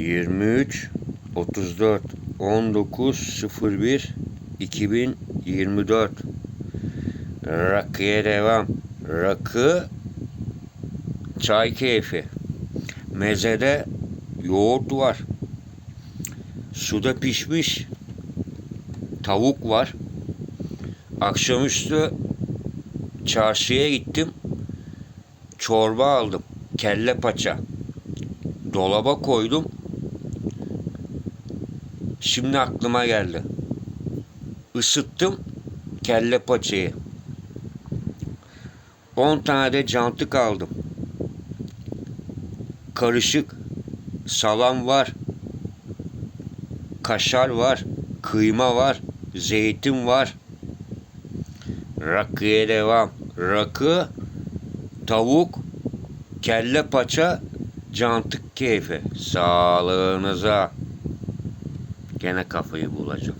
23 34 19 01 2024 Rakıya devam. Rakı çay keyfi. Mezede yoğurt var. Suda pişmiş tavuk var. Akşamüstü çarşıya gittim. Çorba aldım. Kelle paça. Dolaba koydum. Şimdi aklıma geldi. Isıttım kelle paçayı. 10 tane de cantık aldım. Karışık salam var. Kaşar var. Kıyma var. Zeytin var. Rakıya devam. Rakı, tavuk, kelle paça, cantık keyfi. Sağlığınıza. Gene kafayı bulacağım.